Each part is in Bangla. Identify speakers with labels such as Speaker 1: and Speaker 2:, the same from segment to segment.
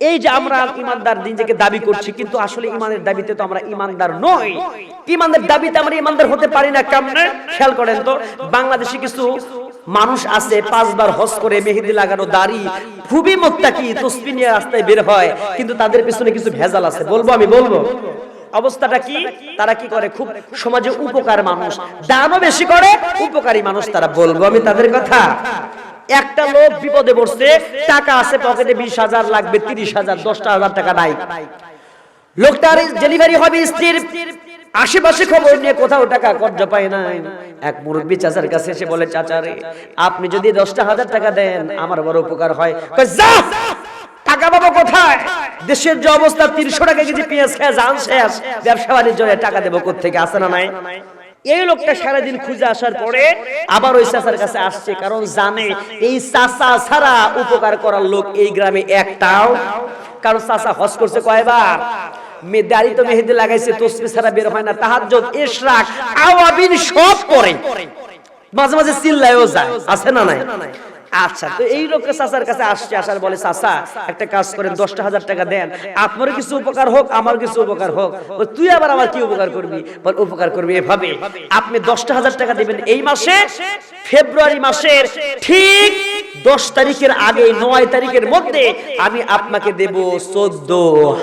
Speaker 1: এই যে আমরা ইমানদার নিজেকে দাবি করছি, কিন্তু আসলে ইমানের দাবিতে তো আমরা ইমানদার নই। ইমানের দাবিতে আমরা ইমানদার হতে পারি না কেমনে? খেয়াল করেন তো, বাংলাদেশে কিছু মানুষ আছে, পাঁচবার হজ করে মেহেদি লাগানো দাড়ি, খুবই মোত্তাকি, তসবি নিয়ে রাস্তায় বের হয়, কিন্তু তাদের পিছনে কিছু ভেজাল আছে। বলব আমি, বলব। অবস্থাটা কি? তারা কি করে? খুব সমাজে উপকার মানুষ দানও বেশি করে, উপকারী মানুষ তারা। বলব আমি তাদের কথা। একটা লোক বিপদে পড়ছে, টাকা আছে পকেটে বিশ হাজার লাগবে, তিরিশ হাজার, দশটা হাজার টাকা নাই। লোকটার ডেলিভারি হবে স্ত্রীর। আশেপাশে খবর নিয়ে কোথাও টাকা কর্জ পায় নাই। এক মুরব্বী চাচার কাছে এসে বলে চাচারে আপনি যদি দশটা হাজার টাকা দেন, আমার বড় উপকার হয়। টাকা পাবো কোথায়? দেশের যে অবস্থা, তিনশো টাকা কেজি পেঁয়াজ খেয়ে যান শেষ। ব্যবসা বাণিজ্য টাকা দেবো কোথেকে আসে না নাই? এই লোকটা সারাদিন খুঁজে আসার পরে আবার ওই চাচার কাছে আসছে, কারণ জানে এই চাচা ছাড়া উপকার করার লোক এই গ্রামে একটাও। কারণ চাচা হজ করছে কয়বার? হয় মাঝে মাঝে চিল্লায়ও যায়, আছে না নাই? আচ্ছা তো এই লোকটা চাচার কাছে আসছে, আসার বলে, চাচা, একটা কাজ করেন, দশটা হাজার টাকা দেন। আপনারও কিছু উপকার হোক আমার কিছু উপকার হোক। তুই আবার আমার কি উপকার করবি? উপকার করবি এভাবে। আপনি দশটা হাজার টাকা দিবেন এই মাসে, ফেব্রুয়ারি মাসের ঠিক দশ তারিখের আগে, নয় তারিখের মধ্যে আমি আপনাকে দেব চোদ্দ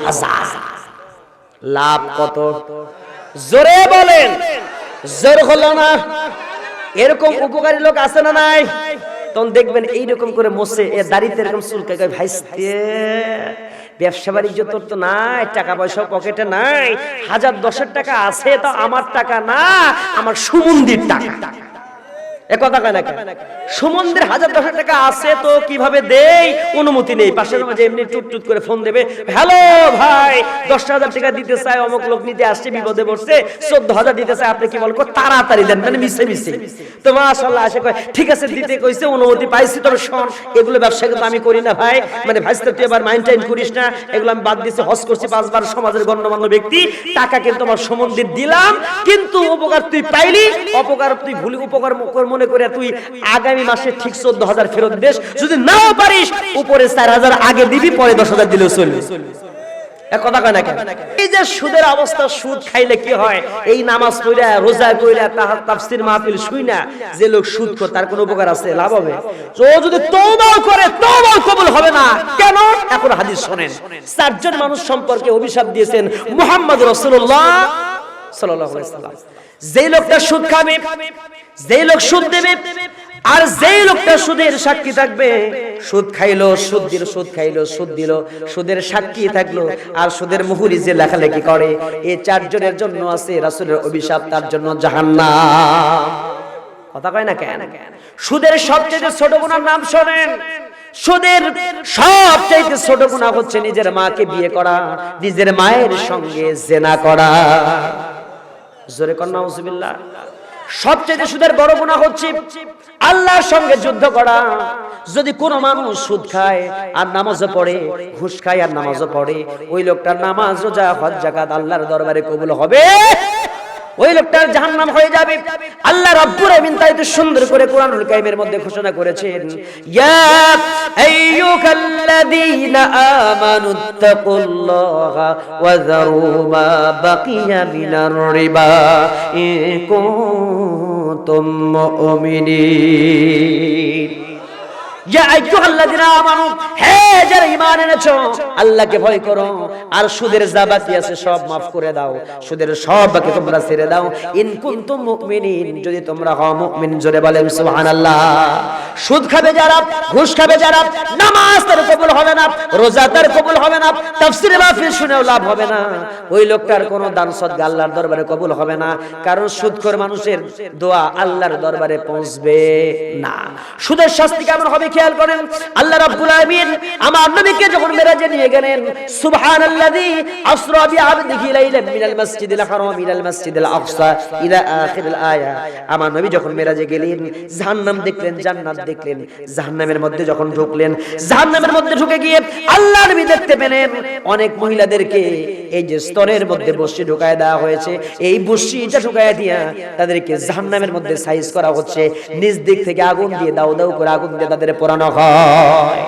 Speaker 1: হাজার। লাভ কত? জোরে বলেন। জোর হলো না। এরকম উপকারী লোক আছে না নাই? তখন দেখবেন এইরকম করে মোসে এ দাড়িতে এরকম চুলকে ভাইস্তে ব্যবসা বাণিজ্য তোর তো নাই, টাকা পয়সা পকেটে নাই, হাজার দশের টাকা আছে, তো আমার টাকা না, আমার সুমন্দির টাকা। অনুমতি মানে ঠিক আছে, দিতে কইছে, অনুমতি পাইছি শোন, এগুলো ব্যবসা কিন্তু আমি করি না ভাই। মানে ভাইস্তে তুই এবার মাইন্ড টাইম করিস না। এগুলো আমি বাদ দিছি, হজ করছি, পাঁচবার সমাজের গণ্যমান্য ব্যক্তি। টাকা কিন্তু আমার সমন্দির দিলাম, কিন্তু উপকার তুই পাইলি, অপকার তুই ভুলি, উপকার মনে করে তুই আগামী মাসে ঠিক চোদ্দ হাজার ফেরত দেশ যদি নাও পারিস উপরে চার হাজার আগে দিবি, পরে দশ হাজার দিলেও চলবে। যে লোক সুদ তার কোনো উপকার আছে? লাভ হবে। তো যদি করে কবুল হবে না। কেন? এখন হাদিস চারজন মানুষ সম্পর্কে অভিশাপ দিয়েছেন মুহাম্মদ আলাইহি সুদের লেখালেখি করে এই চারজনের জন্য আছে রাসূলের অভিশাপ, তার জন্য কথা কয় না কেন? সুদের সবচেয়ে ছোট গুণার নাম শোনেন। সুদের সবচেয়ে ছোট গুণা হচ্ছে নিজের মাকে বিয়ে করা, নিজের মায়ের সঙ্গে জেনা করা। জোরে কন্যা সবচেয়ে সুদের বড় গুণা হচ্ছে আল্লাহর সঙ্গে যুদ্ধ করা। যদি কোন মানুষ সুদ খায় আর নামাজও পড়ে, ঘুষ খায় আর নামাজও পড়ে, ওই লোকটার নামাজ, রোজা, হজ জাকাত আল্লাহর দরবারে কবুল হবে। ওই লোকটার জাহান্নাম হয়ে যাবে। আল্লাহ রাব্বুল আমিন তাই তো সুন্দর করে কোরআনুল কারীমের মধ্যে ঘোষণা করেছেন, ইয়া আইয়ুহাল্লাযীনা আমানু তাকুল্লাহা ওয়া যারু মা বাকিয়া মিনার রিবা ইন কুনতুম মুমিনিন। সুদ কবুল হবে না শুনেও লাভ হবে না। ওই লোকটার কোনো দান আল্লাহর দরবারে কবুল হবে না। কারণ সুদখোর মানুষের দোয়া আল্লাহর দরবারে পৌঁছবে না। সুদের শাস্তি কেমন হবে খেয়াল করেন, আল্লাহ রাব্বুল আলামিন আমার নবীকে যখন মেরাজে নিয়ে গেলেন, সুবহানাল্লাযী আসরা বিআবদিহি লাইলান মিনাল মাসজিদিল হারাম ইলাল মাসজিদিল আকসা, ইলা আখিরিল আয়া। আমার নবী যখন মেরাজে গেলেন, জাহান্নাম দেখলেন, জান্নাত দেখলেন, জাহান্নামের মধ্যে যখন ঢুকলেন, জাহান্নামের মধ্যে ঢুকে গিয়ে আল্লাহ নবী দেখতে পেলেন, অনেক মহিলাদেরকে এই যে স্তরের মধ্যে বসি ঢুকায় দেওয়া হয়েছে, এই বসিটা ঢুকায় দিয়া তাদেরকে জাহান্নামের মধ্যে সাইজ করা হচ্ছে, নিজ দিক থেকে আগুন দিয়ে দাও দাও করে আগুন দিয়ে তাদের পোড়ানো হয়।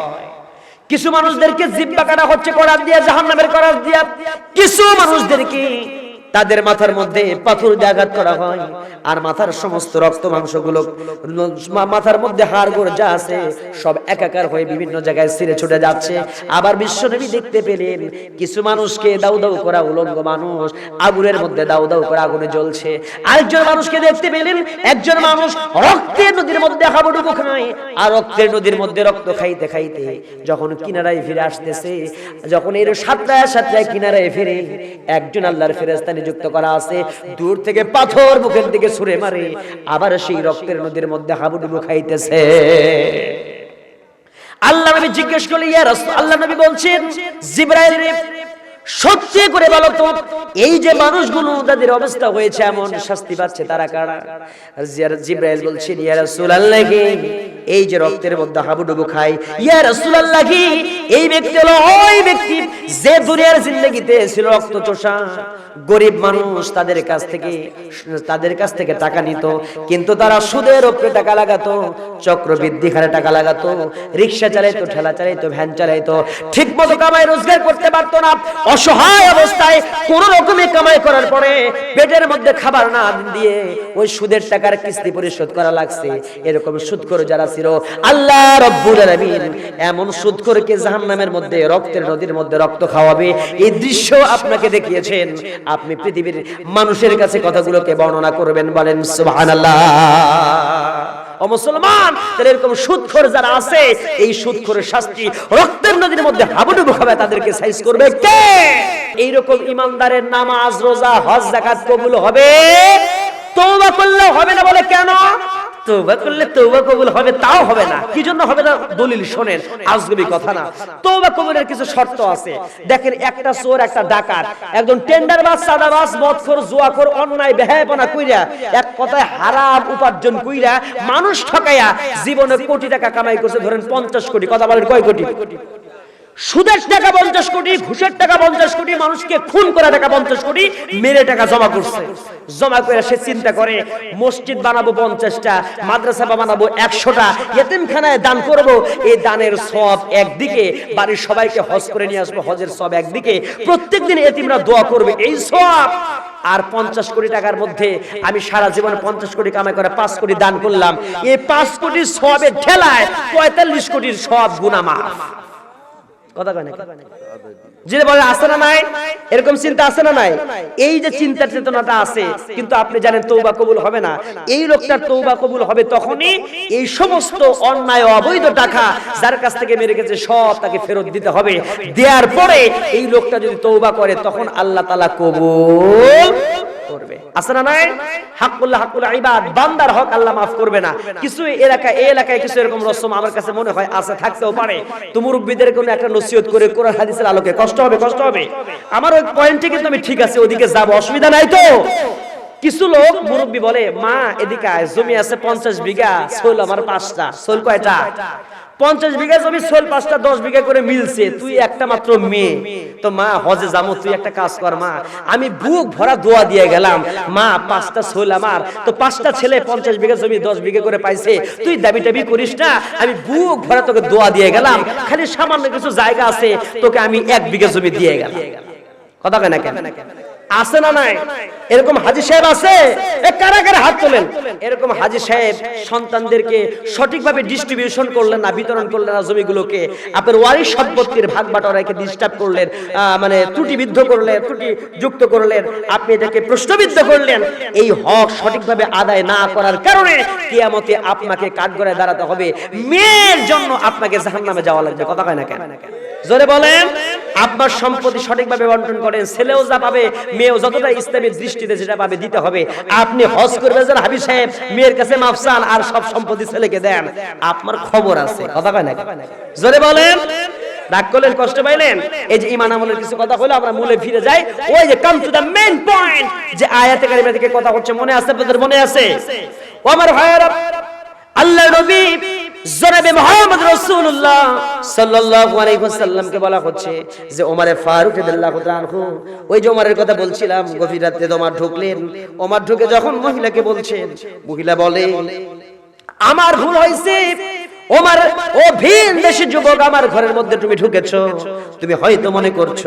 Speaker 1: কিছু মানুষদেরকে জিব্বা কাটা হচ্ছে করার দিয়া জাহান্নামের করার দিয়া। কিছু মানুষদেরকে তাদের মাথার মধ্যে পাথর দিয়ে আঘাত করা হয়। আর মাথার সমস্ত রক্ত মাংসগুলো, মা- মাথার মধ্যে হাড় গোড় যা আছে, সব একাকার হয়ে বিভিন্ন জায়গায় ছিঁড়ে ছুটে যাচ্ছে। আবার বিশ্বনবী দেখতে পেলেন, কিছু মানুষকে দাউ দাউ করা উলঙ্গ মানুষ, আগুনের মধ্যে দাউ দাউ করে আগুনে জ্বলছে। আরেকজন মানুষকে দেখতে পেলেন, একজন মানুষ রক্তের নদীর মধ্যে হাবুডুবু খায়, আর রক্তের নদীর মধ্যে রক্ত খাইতে খাইতে যখন কিনারায় ফিরে আসতেছে, যখন এর সাতটায় সাতটায় কিনারায় ফিরে, একজন আল্লাহর ফেরেস্তা নিযুক্ত করা আছে। দূর থেকে পাথর মুখের দিকে ছুঁড়ে মারে, আবার সেই রক্তের নদীর মধ্যে হাবুডুবু খাইতেছে। আল্লাহ নবী জিজ্ঞেস করলে ইয়া রাসূল, আল্লাহ নবী বলছেন, জিব্রাইল রে, সত্যি করে বলো তো, এই যে মানুষগুলো তাদের অবস্থা হয়েছে এমন শাস্তি পাচ্ছে তারা কারা? জিব্রাইল বলছেন, ইয়া রাসূলুল্লাহ এই যে রক্তের মধ্যে হাবুডুবু খায়। ইয়া রাসূলুল্লাহ, এই ব্যক্তি হলো ওই ব্যক্তি যে দুনিয়ার জিন্দগিতে ছিল রক্ত চোষা গরিব মানুষ তাদের কাছ থেকে, তাদের কাছ থেকে টাকা নিত, কিন্তু তারা সুদের উপরে টাকা লাগাতো, চক্রবৃদ্ধি হারে টাকা লাগাতো, রিক্সা চালাইতো, ঠেলা চালাইতো, ভ্যান চালাইতো ঠিক মতো কামাই রোজগার করতে পারতো না। অসহায় অবস্থায় কোন রকমে কামাই করার পরে পেটের মধ্যে খাবার না দিয়ে ওই সুদের টাকার কিস্তি পরিশোধ করা লাগছে। এরকম সুদখোর যারা ছিল। আল্লাহ রব্বুল আলামিন এমন সুদখোরকে জাহান্নামের মধ্যে, রক্তের নদীর মধ্যে রক্ত খাওয়াবে। এই দৃশ্য আপনাকে দেখিয়েছেন। আপনি পৃথিবীর মানুষের কাছে কথাগুলোকে বর্ণনা করবেন, বলেন, সুবহানাল্লাহ। ও মুসলমান, তাহলে এরকম সুদখোর যারা আছে, এই সুদখোরের শাস্তি রক্তের নদীর মধ্যে হাবুডুবু খাবে, তাদেরকে সাইজ করবে কে? এইরকম ইমানদারের নামাজ, রোজা, হজ জাকাত কবুল হবে? তওবা করলে হবে না বলে কেন? তৌবা করলে তৌবা কবুল হবে, তাও হবে না। কি জন্য হবে না? দলিল শোনেন, আজগবি কথা না। তৌবা কবুলের কিছু শর্ত আছে। দেখেন, একটা চোর, একটা ডাকাত, একজন টেন্ডার বাস, সাদা বাস, মদখোর জুয়াখোর অন্যায়, বেহায়াপনা কইরা, এক কথায় হারাম উপার্জন কইরা, মানুষ ঠকাইয়া জীবনে কোটি টাকা কামাই করছে, ধরেন পঞ্চাশ কোটি, কথা বলেন কয় কোটি? সুদের টাকা পঞ্চাশ কোটি, ঘুষের টাকা পঞ্চাশ কোটি, মানুষকে খুন করা টাকা পঞ্চাশ কোটি, মেরে টাকা জমা করছে। জমা করে সে চিন্তা করে, মসজিদ বানাবো পঞ্চাশটা, মাদ্রাসা বানাবো একশোটা, এতিমখানায় দান করব। এই দানের সব একদিকে, বাড়ির সবাইকে হজ করে নিয়ে আসব, হজের সব একদিকে। প্রত্যেক দিন এতিমরা দোয়া করবে, এই সব। আর পঞ্চাশ কোটি টাকার মধ্যে আমি সারা জীবন পঞ্চাশ কোটি কামাই করে পাঁচ কোটি দান করলাম। এই পাঁচ কোটি সবের ঠেলায় পঁয়তাল্লিশ কোটির সব গুনামা কথা কয় নাকি? যদি বলে আছে না নাই এরকম চিন্তা আছে না নাই? এই যে চিন্তার চেতনাটা আছে কিন্তু আপনি জানেন তৌবা কবুল হবে না। এই লোকটার তৌবা কবুল হবে তখনই এই সমস্ত অন্যায় অবৈধ টাকা যার কাছ থেকে মেরে গেছে সব তাকে ফেরত দিতে হবে। দেওয়ার পরে এই লোকটা যদি তৌবা করে তখন আল্লাহ তালা কবুল করবে। নাই? হাক্কুল্লাহ হাক্কুল্লাহ ইবাদ, বান্দার হক আল্লাহ মাফ করবে না। কিছু এলাকা এই এলাকায় কিছু এরকম রসম আমার কাছে মনে হয় আছে, থাকতেও পারে। তো মুরব্বীদের কোনো একটা নসিহত করে কোরআন হাদিসের আলোকে কষ্ট হবে কষ্ট হবে। আমার ওই পয়েন্টে কিন্তু আমি ঠিক আছে, ওদিকে যাব, অসুবিধা নাই তো। কিছু লোক মুরব্বী বলে, মা, এদিকে জমি আছে পঞ্চাশ বিঘা সোল আমার পাঁচটা সোল কয়টা? পঞ্চাশ বিঘা জমি সোল পাঁচটা, দশ বিঘা করে মিলছে। তুই একটা মাত্র মেয়ে। তো মা, হজে যাব তুই একটা কাজ কর মা। আমি বুক ভরা দোয়া দিয়ে গেলাম। মা, পাঁচটা সোল আমার। তো পাঁচটা ছেলে পঞ্চাশ বিঘা জমি, দশ বিঘা করে পাইছে। তুই দাবি টাবি করিস না। আমি বুক ভরা তোকে দোয়া দিয়ে গেলাম। খালি সামান্য কিছু জায়গা আছে। তোকে আমি এক বিঘা জমি দিয়ে গেলাম। কথা কেন কেন? আছে না নাই? এরকম হাজি সাহেব আছে? কারা কারা হাত তোলেন? এরকম হাজি সাহেব সন্তানদেরকে সঠিকভাবে ডিস্ট্রিবিউশন করলেন না, বিতরণ করলেন না জমিগুলোকে। আপনার ওয়ারিশ সম্পত্তির ভাগ বাটোয়ারাকে ডিস্টার্ব করলেন মানে ত্রুটিবিদ্ধ করলেন ত্রুটি যুক্ত করলেন। আপনি এটাকে প্রশ্নবিদ্ধ করলেন। এই হক সঠিকভাবে আদায় না করার কারণে কিয়ামতে আপনাকে কাঠগড়ায় দাঁড়াতে হবে। মেয়ের জন্য আপনাকে জাহান্নামে যাওয়া লাগবে। কথা কয় না কেন? জোরে বলেন। আপনার সম্পত্তি সঠিকভাবে বন্টন করেন, ছেলেও যা পাবে, মেয়েও যতটা ইসলামের দৃষ্টিতে যেটা পাবে দিতে হবে। আপনি হজ করবে যান হাবিব সাহেব, মেয়ের কাছে মাফসান আর সব সম্পত্তি ছেলেকে দেন। আপনার খবর আছে, কথা কয় না জোরে বলেন। রাগ করলেন, কষ্ট পাইলেন? এই যে ইমান আমলের কিছু কথা হলো আমরা মূলে ফিরে যাই। ওই যে come to the main point যে আয়াতে কারিমা থেকে কথা হচ্ছে, মনে আছে আপনাদের মনে আছে? আমার ভাইয়েরা আল্লাহ নবী জনাবে মুহাম্মদ রাসূলুল্লাহ সাল্লাল্লাহু আলাইহি ওয়াসাল্লামকে বলা হচ্ছে যে ওমরে ফারুক রাদিয়াল্লাহু তাআলা ওই যে ওমরের কথা বলছিলাম, গভীর রাতে ওমর ঢুকলেন। ওমর ঢুকে যখন মহিলাকে বলছেন, মহিলা বলে, আমার ভুল হয়েছে। ওমার, ও ভিন দেশি যুবক আমার ঘরের মধ্যে তুমি ঢুকেছো। তুমি হয়তো মনে করছ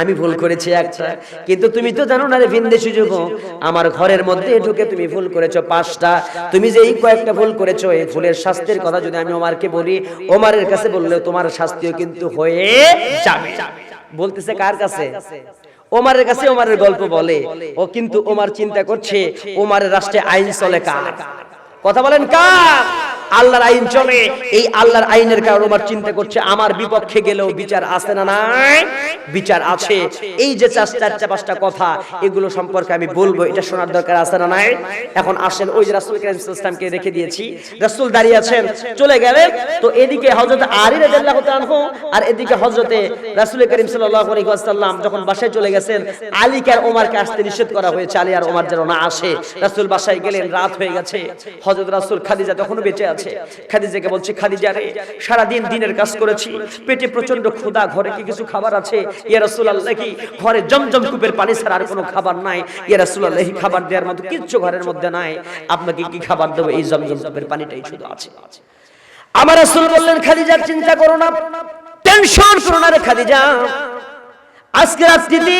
Speaker 1: আমি ভুল করেছি একটা কিন্তু তুমি তো জানো না রে ভিনদেশি যুবক, আমার ঘরের মধ্যে ঢুকে তুমি ভুল করেছ, পাঁচটা। তুমি যে এই কয়েকটা ভুল করেছ, এই ভুলের শাস্তির কথা যদি আমি ওমারকে বলি, ওমারের কাছে বললে তোমার শাস্তিও কিন্তু হয়ে যাবে। বলতেছে কার কাছে? ওমারের কাছে ওমারের গল্প বলে। ও কিন্তু ওমার চিন্তা করছে, ওমারের রাষ্ট্রে আইন চলে কার? কথা বলেন কার? আল্লাহর আইন চলে। এই আল্লাহর আইনের কারণে ওমর চিন্তা করছে, আমার বিপক্ষে গেলেও বিচার আছে না নাই? বিচার আছে। এই যে চার চারটা পাঁচটা কথা, এগুলো সম্পর্কে আমি বলব, এটা শোনার দরকার আছে না নাই? এখন আসেন, ওই যে রাসূল করিম সাল্লাল্লাহু আলাইহি রেখে দিয়েছি। রাসূল দাঁড়িয়ে আছেন, চলে গেলেন তো এদিকে হযরত আলী রাদিয়াল্লাহু তাআলা আর এদিকে হযরতে রাসূল করিম সাল্লাল্লাহু আলাইহি ওয়াসাল্লাম যখন বাসায় চলে গেছেন, আলীকে আর ওমরকে আসতে নিষেধ করা হয়েছে, আলী আর ওমর যেন না আসে। রাসূল বাসায় গেলেন, রাত হয়ে গেছে। হযরত রাসূল খাদিজা তখনও বেঁচে আছে। খাদিজাকে বলছে, খাদিজা রে সারা দিন দিনের কাজ করেছি, পেটে প্রচণ্ড ক্ষুধা, ঘরে কি কিছু খাবার আছে? ইয়া রাসূলুল্লাহ কি, ঘরে জমজম কূপের পানি ছাড়া আর কোনো খাবার নাই। ইয়া রাসূলুল্লাহ খাবার দেওয়ার মতো কিচ্ছু ঘরের মধ্যে নাই। আপনাকে কি খাবার দেবো? এই জমজম কূপের পানিটাই শুধু আছে। আমার রাসূল বললেন, খাদিজা, চিন্তা করো না। টেনশন করো না রে খাদিজা। আজকে রাত্রিতে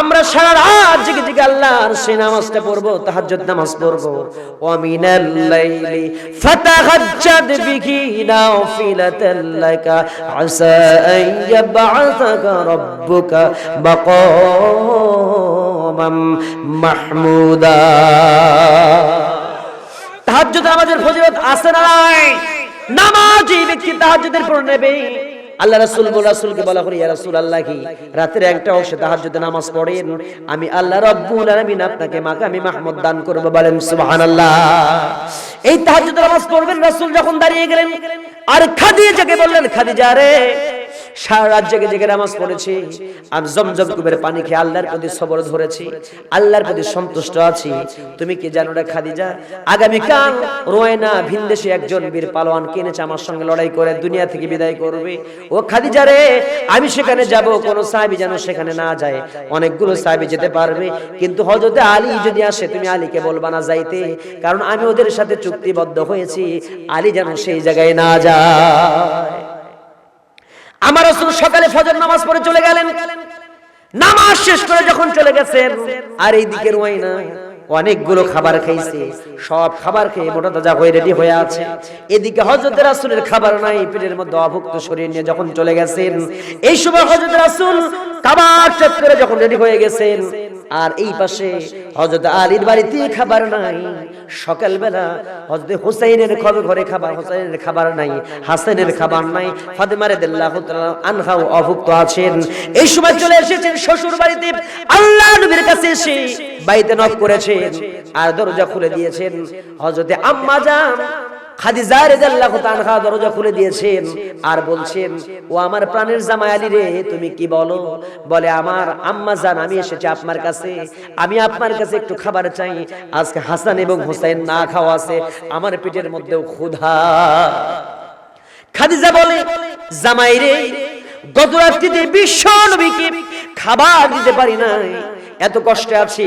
Speaker 1: আমরা সারা রাত জেগে জেগে আল্লাহর সেই নামাজটা পড়ব, তাহাজ্জুদ নামাজ পড়ব। ওয়া মিনাল লাইলি ফাতাহাজ্জাদ বিহি নাফিলাতাল লাকা, আসা আন ইয়াবআসাকা রাব্বুকা মাকামাম মাহমুদা। তাহাজ্জুদ নামাজের ফজিলত আছে নাই? নামাজি ব্যক্তি তাহাজ্জুদের পর নেবে। আল্লাহ রাসূল রাসূলকে বলা করি ইয়া রাসূলুল্লাহ কি রাতের একটা অংশে তাহাজ্জুদে নামাজ পড়েন। আমি আল্লাহ রাব্বুল আলামিন আপনাকে মাকামি মাহমুদ দান করব। বলেন, সুবহানাল্লাহ। এই তাহাজ্জুদের নামাজ পড়বেন, রাসুল যখন দাঁড়িয়ে গেলেন, আর খাদিজাকে বললেন, খাদিজা রে সারা রাত জেগে জেগে নামাজ পড়েছি আর জমজম কুবের পানি খেয়ে আল্লাহর প্রতি সবর ধরেছি। আল্লাহর প্রতি সন্তুষ্ট আছি। তুমি কি জানো রে খাদিজা? আগামী কাল রোয়না ভিনদেশে একজন বীর পালোয়ান কিনেছে আমার সঙ্গে লড়াই করে, দুনিয়া থেকে বিদায় করবে। ও খাদিজা রে, আমি সেখানে যাব, কোন সাহাবী যেন সেখানে না যায়। অনেকগুলো সাহাবী যেতে পারবে। কিন্তু হযরতে আলী যদি আসে, তুমি আলীকে বলবা না যাইতে, কারণ আমি ওদের সাথে চুক্তিবদ্ধ হয়েছি। আলী যেন সেই জায়গায় না যায়। আমার রসুল সকালে ফজর নামাজ পড়ে চলে গেলেন। নামাজ শেষ করে যখন চলে গেছেন, আর এই দিকের ওয়াইনা অনেকগুলো খাবার খাইছে, সব খাবার খেয়ে মোটা তাজা হয়ে রেডি হয়ে আছে। এদিকে হজরত রাসুলের খাবার নাই, পেটের মধ্যে অভুক্ত শরীর নিয়ে যখন চলে গেছেন, এই সময় হজরত রাসুল খাবার চেক করে যখন রেডি হয়ে গেছেন আর এই পাশে হযরত আলীর বাড়িতে খাবার নাই। সকালবেলা হযরত হুসাইনের খবর ঘরে খাবার হুসাইনের খাবার নাই। হাসানের খাবার নাই। ফাতেমা রাদিয়াল্লাহু তাআলা আনহাও অভুক্ত আছেন। এই সময় চলে এসেছেন শ্বশুর বাড়িতে। আল্লাহ নবীর কাছে এসে বাড়িতে নক করেছেন আর দরজা খুলে দিয়েছেন। হযরতে আম্মা জান খাদিজা দরজা খুলে দিয়েছেন আর বলছেন, ও আমার প্রাণের জামাই আলী রে, তুমি কি বলো? বলে, আমার আম্মা জান, আমি এসেছি আপনার কাছে। আমি আপনার কাছে একটু খাবার চাই। আজকে হাসান এবং হোসেন না খাওয়া আছে। আমার পেটের মধ্যেও ক্ষুধা। খাদিজা বলে, জামাই রে, গত রাত্রিতে বিশ্ব নবীকে খাবার দিতে পারি নাই। এত কষ্টে আছি।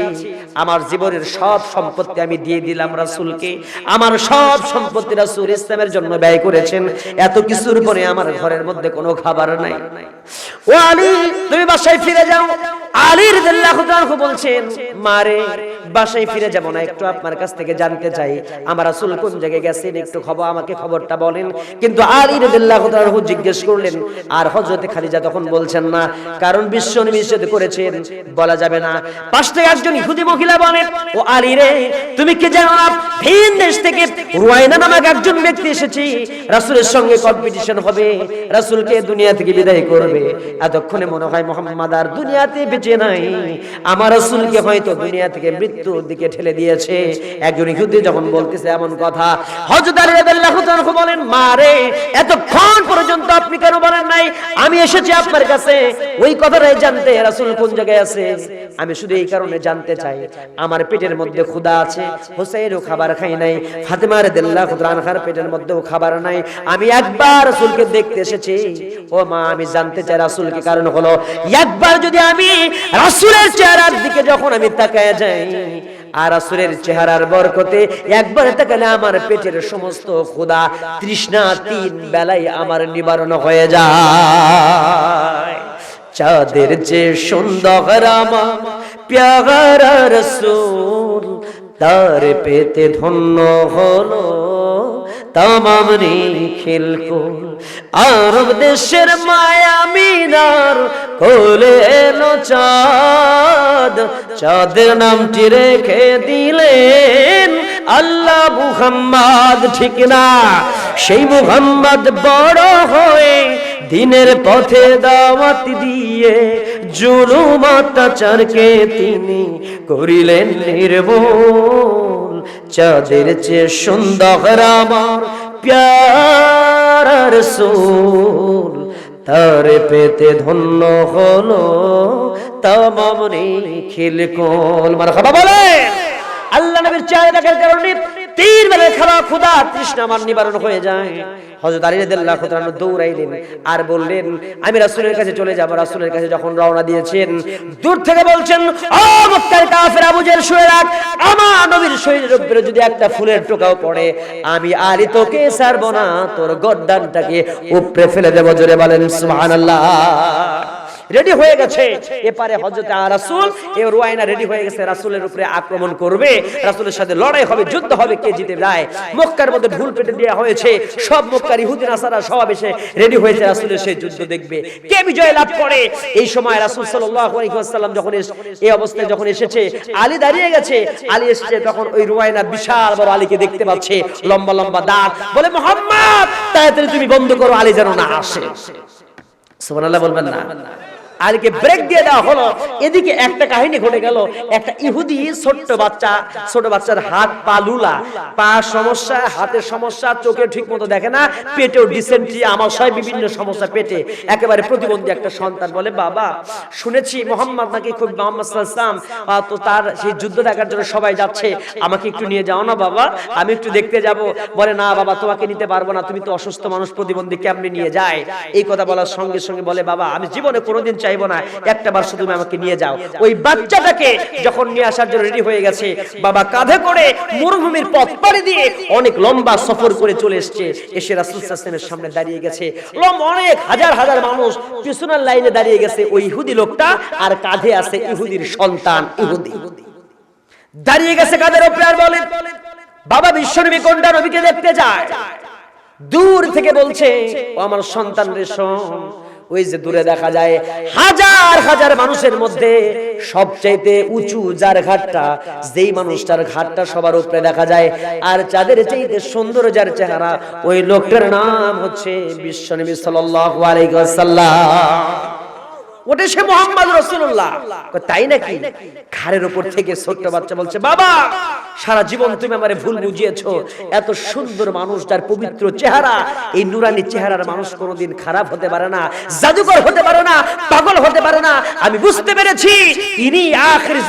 Speaker 1: আমার জীবনের সব সম্পত্তি আমি দিয়ে দিলাম রাসুলকে। আমার সব সম্পত্তি রাসূল ইসলামের জন্য ব্যয় করেছেন। এত কিছুর পরে আমার ঘরের মধ্যে কোনো খাবার নাই। ও আলী, তুমি বাসায় ফিরে যাও। আলী রাদিয়াল্লাহু তাআলা বলছেন, মারে, বাসায় ফিরে যাব না, একটু আপনার কাছ থেকে জানতে চাই। আমার রাসূল কোন জায়গায় গেছেন, একটু খবর, আমাকে খবরটা বলেন। কিন্তু আলী রাদিয়াল্লাহু জিজ্ঞেস করলেন, আর হযরত খাদিজা তখন বলছেন না, কারণ বিশ্ব নিষেধ করেছেন, বলা যাবে না। পাশে একজন ইহুদি মহিলা বলেন, ও আলী রে, তুমি কি জানো না, ভিন দেশ থেকে রুয়াইনা নামক একজন ব্যক্তি এসেছে, রাসূলের সঙ্গে কম্পিটিশন হবে, রাসূলকে দুনিয়া থেকে বিদায় করবে। এতক্ষণে মনে হয় মোহাম্মদ আর দুনিয়াতে বেঁচে নাই। আমার রাসূলকে হয়তো দুনিয়া থেকে মৃত্যুর দিকে ঠেলে দিয়েছে। একজন ইহুদি যখন বলতেছে এমন কথা তাআলা বলেন, মা রে, এতক্ষণ পর্যন্ত আপনি কেন বলেন নাই? আমি এসেছি আপনার কাছে। ওই কথাটাই জানতে রাসূল কোন জায়গায় আছে? আমি শুধু এই কারণে জানতে চাই, আমার পেটের মধ্যে ক্ষুধা আছে হোসেনও খাবার খাই নাই, ফাতেমা রাদিয়াল্লাহু তাআলার পেটের মধ্যেও খাবার নাই। আমি একবার রাসূলকে দেখতে এসেছি। ও মা, আমি জানতে চাই রাসূলকে কারণ হলো, একবার যদি আমি রাসূলের চেহারার দিকে যখন আমি তাকায় যাই, আর রাসূলের চেহারার বরকতে একবার তাকালে আমার পেটের সমস্ত ক্ষুধা তৃষ্ণা তিন বেলায় আমার নিবারণ হয়ে যায়। চাঁদের যে সুন্দর আমার প্যারা রসুল, তার পেতে ধন্য হলো। তামাম নিখিল কুল আরব দেশের মায়া মিনার কোলে এলো চাঁদ। চাঁদের নামটি রেখে দিলেন আল্লাহ মুহাম্মদ, ঠিক না? সেই মুহাম্মদ বড় হয়ে দিনের পথে দাওয়াত দিয়ে জুলুম অত্যাচারকে তিনি করিলেন নির্মূল চাঁদের চেয়ে সুন্দর আমার প্যারার সুল তার পেতে ধন্য হলো তামাম নিখিল কোল মার খাবা বলে আল্লাহ নবীর চাঁদ দেখার কারণে তিন বেলার খাওয়া ক্ষুধা তৃষ্ণা আমার নিবারণ হয়ে যায়। হযরত আলী রাদিয়াল্লাহু তাআলা দৌড়াইলেন আর বললেন, আমি রাসূলের কাছে চলে যাব। রাসূলের কাছে যখন রওনা দিয়েছেন, দূর থেকে বলছেন, ও মক্কার কাফের আবু জেল শুয়ে রাখ, আমার নবীর শরীরের উপরে যদি একটা ফুলের টোকাও পড়ে, আমি আলী তোকে ছাড়ব না, তোর গর্দানটাকে উপরে ফেলে দেব। জোরে বলেন, সুবহানাল্লাহ। রেডি হয়ে গেছে। এপারে হজরত রাসূল এ রুয়াইনা রেডি হয়ে গেছে রাসূলের উপরে আক্রমণ করবে। রাসূলের সাথে লড়াই হবে যুদ্ধ হবে কে জিতে যায়? মক্কার মধ্যে ভুল পেটে দেওয়া হয়েছে। সব মক্কার ইহুদি নাসারা সব এসে রেডি হয়েছে রাসূলের সেই যুদ্ধ দেখবে। কে বিজয় লাভ করে? এই সময় রাসূল সাল্লাল্লাহু আলাইহি ওয়াসাল্লাম যখন এই অবস্থায় যখন এসেছে আলী দাঁড়িয়ে গেছে। আলী এসেছে তখন ওই রুয়াইনা বিশাল বড় আলীকে দেখতে পাচ্ছে। লম্বা লম্বা দাঁত। বলে মোহাম্মদ! তাড়াতাড়ি তুমি বন্ধ করো। আলী যেন না আসে সুবহানাল্লাহ বলবেন না আলীকে ব্রেক দিয়ে দেওয়া হলো। এদিকে একটা কাহিনী ঘটে গেল। একটা ইহুদি ছোট্ট বাচ্চা, ছোট বাচ্চার হাত পা লুলা। পা সমস্যা, হাতের সমস্যা, চোখে ঠিক মতো দেখে না। পেটেও ডিসেন্ট্রি আমাশয় বিভিন্ন সমস্যা পেটে। একেবারে প্রতিবন্ধী একটা সন্তান বলে, বাবা, শুনেছি মোহাম্মদ নাকি খুব মোহাম্মদ সাল্লাম তো তার সেই যুদ্ধ দেখার জন্য সবাই যাচ্ছে। আমাকে একটু নিয়ে যাও না, বাবা? আমি একটু দেখতে যাব। বলে, না, বাবা, তোমাকে নিতে পারব না। তুমি তো অসুস্থ মানুষ, প্রতিবন্ধী কেমনি নিয়ে যায়? এই কথা বলার সঙ্গে সঙ্গে বলে, বাবা, আমি জীবনে কোনোদিন চাইব না একটা বার শুধু আমাকে নিয়ে যাও। ওই বাচ্চাটাকে যখন নিয়ে আসার জন্য রেডি হয়ে গেছে বাবা কাঁধে করে মরুভূমির পথ পাড়ি দিয়ে অনেক লম্বা সফর করে চলে এসেছে। এসে রাসূল সাল্লাল্লাহু সামনে দাঁড়িয়ে গেছে। লম্বা অনেক হাজার হাজার মানুষ পিছনের লাইনে দাঁড়িয়ে গেছে। ওই ইহুদি লোকটা আর কাঁধে আছে ইহুদির সন্তান ইহুদি। দাঁড়িয়ে গেছে কাদের উপরে আর বলে বাবা বিশ্বনবী কোনটা নবীকে দেখতে যায়? দূর থেকে বলছে ও আমার সন্তান রে শোন ওই যে দূরে দেখা যায়, হাজার হাজার মানুষের মধ্যে সবচাইতে উঁচু যার ঘাটটা, যেই মানুষটার ঘাটটা সবার উপরে দেখা যায়। আর যাদের চাইতে সুন্দর যার চেহারা, ওই লোকটার নাম হচ্ছে বিশ্বনবী সাল্লাল্লাহু আলাইহি ওয়াসাল্লাম। ওটা সে মোহাম্মদ রসুল্লাহ তাই নাকি? উপর থেকে ছোট্ট বাচ্চা বলছে, বাবা, সারা জীবন তুমি ভুল এত সুন্দর মানুষ যার পবিত্র চেহারা, এই নুরানি চেহারার মানুষ কোনোদিন খারাপ হতে পারে না, জাদুকর হতে পারে না, পাগল হতে পারে না। আমি বুঝতে পেরেছি, ইনি আখির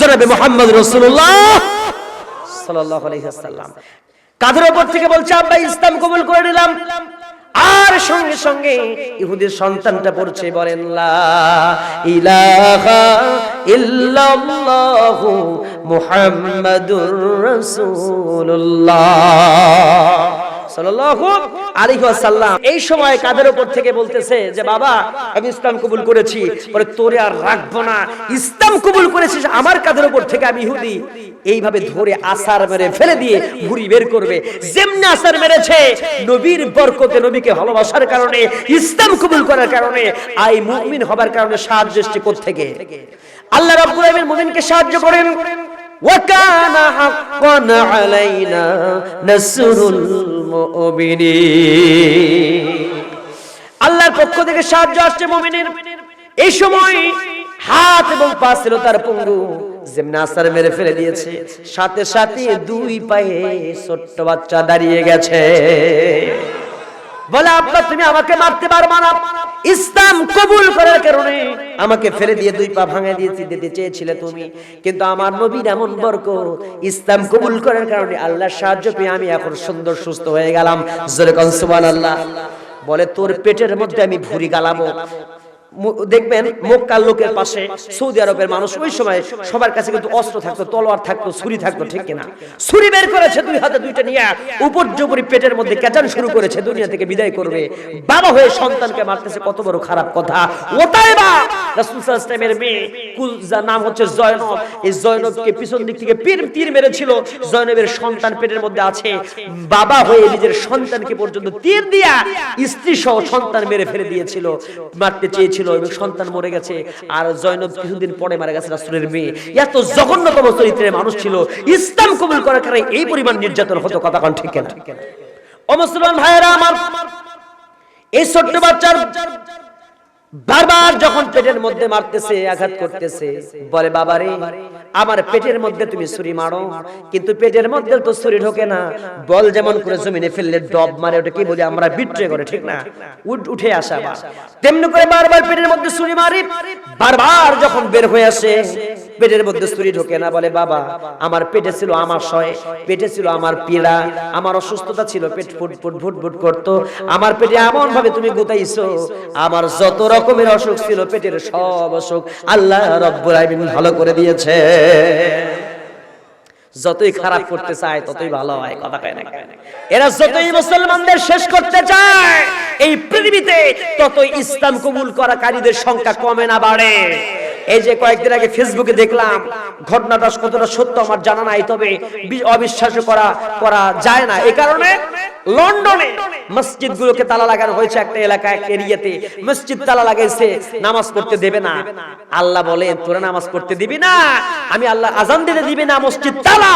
Speaker 1: জনাবে মোহাম্মদ রসুল্লাহ সাল্লাল্লাহু আলাইহি কাঁধের উপর থেকে বলছে, আব্বা, ইসলাম কবুল করে নিলাম। আর সঙ্গে সঙ্গে ইহুদের সন্তানটা পড়ছে বলেন লা সাল্লাল্লাহু আলাইহি ওয়াসাল্লাম এই সময় কাদের থেকে বলতেছে যে, বাবা, আমি ইসলাম কবুল করেছি। পরে তোরে আর রাখব না। ইসলাম কবুল করেছিস, আমার কাদের থেকে আমি এইভাবে ধরে আসার মেরে ফেলে দিয়ে ঘুরি বের করবে। যেমনি আসার মেরেছে, নবীর বরকতে নবীকে ভালোবাসার কারণে, ইসলাম কবুল করার কারণে, আই মুমিন হবার কারণে সাহায্য থেকে আল্লাহ মুমিনকে সাহায্য করেন। وكان حقا علينا نصر المؤمنين আল্লাহর পক্ষ থেকে সাহায্য আসছে মুমিনের এই সময় হাত এবং পা ছিল তার পঙ্গু যেমনি আসার মেরে ফেলে দিয়েছে সাথে সাথে দুই পায়ে ছোট্ট বাচ্চা দাঁড়িয়ে গেছে বলে, আব্বা, তুমি আমাকে মারতে পারবা না। ইসলাম কবুল করার কারণে আমাকে ফেলে দিয়ে দুই পা ভাঙা দিয়েছি, দিতে চেয়েছিলে তুমি। কিন্তু আমার নবীর এমন বর্ক, ইসলাম কবুল করার কারণে আল্লাহর সাহায্য পেয়ে আমি এখন সুন্দর, সুস্থ হয়ে গেলাম। জোরে কন সুবহানাল্লাহ। বলে, তোর পেটের মধ্যে আমি ভুরি গালাবো। দেখবেন মক্কার লোকের পাশে সৌদি আরবের মানুষ ওই সময় সবার কাছে কিন্তু অস্ত্র থাকতো তলোয়ার থাকতো ছুরি থাকতো ঠিক কিনা? ছুরি বের করেছে দুই হাতে দুইটা নিয়ে উপর জবরি পেটের মধ্যে কেচান শুরু করেছে দুনিয়া থেকে বিদায় করবে। বাবা হয়ে সন্তানকে মারতেছে কত বড় খারাপ কথা। ওটাই বা রাসূল সাল্লাল্লাহু মেয়ে কুল যার নাম হচ্ছে জয়নব। এই জয়নবকে পিছন দিক থেকে পীর তীর মেরেছিল। জয়নবের সন্তান পেটের মধ্যে আছে। বাবা হয়ে নিজের সন্তানকে পর্যন্ত তীর দিয়া স্ত্রী সহ সন্তান মেরে ফেলে দিয়েছিল মারতে চেয়েছিল এবং সন্তান মরে গেছে। আর জয়নব কিছুদিন পরে মারা গেছে রাসুলের মেয়ে। এত জঘন্যতম চরিত্রের মানুষ ছিল। ইসলাম কবুল করার কারণে এই পরিমাণ নির্যাতন হতো কথা কান ঠিক না ও মুসলমান ভাইয়েরা আমার এই ছোট্ট বাচ্চার বারবার যখন পেটের মধ্যে মারতেছে, আঘাত করতেছে, বলে, বাবারে, আমার পেটের মধ্যে তুমি ছুরি মারো, কিন্তু পেটের মধ্যে তো ছুরি ঢোকে না। বল যেমন করে জমিনে ফেললে ডব মারে, ওটা কি বলি, আমরা বিট্রে করে, ঠিক না? উঠ আসা বা। তেমনি করে বারবার পেটের মধ্যে ছুরি মারি, বারবার যখন বের হয়ে আসে, পেটের মধ্যে ছুরি ঢোকে না, বলে, বাবা, আমার পেটে ছিল আমার শয়, পেটে ছিল আমার পীড়া, আমার অসুস্থতা ছিল, পেট ফুট ফুট ফুট ফুট করতো। আমার পেটে এমন ভাবে তুমি গুতাইছো, আমার যত রকমের অসুখ ছিল, পেটের সব অসুখ আল্লাহ রব্বুল আলামিন ভালো করে দিয়েছে। যতই খারাপ করতে চায়, ততই ভালো হয়, কথা কয় না এরা যতই মুসলমানদের শেষ করতে চায়, এই পৃথিবীতে ততই ইসলাম কবুল করাকারীদের সংখ্যা কমে না, বাড়ে। এই যে কয়েকদিন আগে ফেসবুকে দেখলাম, ঘটনাটা কতটা সত্য আমার জানা নাই, তবে অবিশ্বাস করা করা যায় না। এই কারণে লন্ডনে মসজিদ গুলোকে তালা লাগানো হয়েছে একটা এলাকা একটা এরিয়াতে। মসজিদ তালা লাগাইছে, নামাজ পড়তে দেবে না। আল্লাহ বলে তোরা নামাজ পড়তে দিবি না। আমি আল্লাহ আজান দিতে দিবি না, মসজিদ তালা।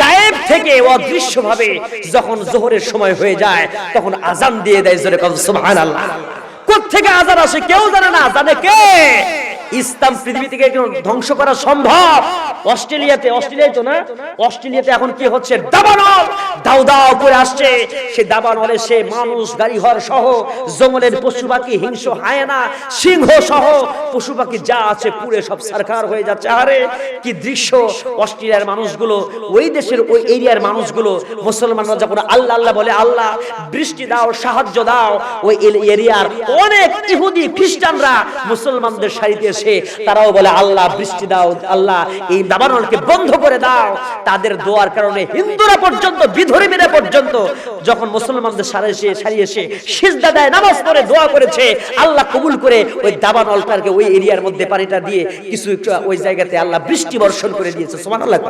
Speaker 1: গায়েব থেকে অদৃশ্য ভাবে যখন জোহরের সময় হয়ে যায়, তখন আজান দিয়ে দেয় জোরে কম, সুবহানাল্লাহ। কোত্থেকে আজান আসে কেউ জানে না, জানে কে? ইসলাম পৃথিবী ধ্বংস করা সম্ভব। অস্ট্রেলিয়াতে, অস্ট্রেলিয়ায় তো না? অস্ট্রেলিয়াতে এখন কি হচ্ছে? দাবানল। দাও দাও করে আসছে। সে দাবানলে সে মানুষ, গাড়ি, ঘর সহ জঙ্গলের পশু পাখি হিংস হায়না, সিংহ সহ পশু পাখি যা আছে পুরে সব সরকার হয়ে যাচ্ছে। আরে, কি দৃশ্য! অস্ট্রেলিয়ার মানুষগুলো, ওই দেশের ওই এরিয়ার মানুষগুলো, মুসলমানরা যখন আল্লাহ আল্লাহ বলে, আল্লাহ, বৃষ্টি দাও, সাহায্য দাও। ওই এরিয়ার অনেক ইহুদি খ্রিস্টানরা মুসলমানদের সারিতে এসে তারাও বলে, আল্লাহ, বৃষ্টি দাও, আল্লাহ, এই দাবানলকে বন্ধ করে দাও। তাদের দোয়ার কারণে হিন্দুরা পর্যন্ত, বিধর্মীরা পর্যন্ত যখন মুসলমানদের সারে এসে, সারিয়ে এসে সিজদা দেয়, নামাজ পড়ে, দোয়া করেছে, আল্লাহ কবুল করে ওই দাবানলটাকে ওই এরিয়ার মধ্যে পানিটা দিয়ে কিছু ওই জায়গাতে আল্লাহ বৃষ্টি বর্ষণ করে দিয়েছে। সুবহানাল্লাহ।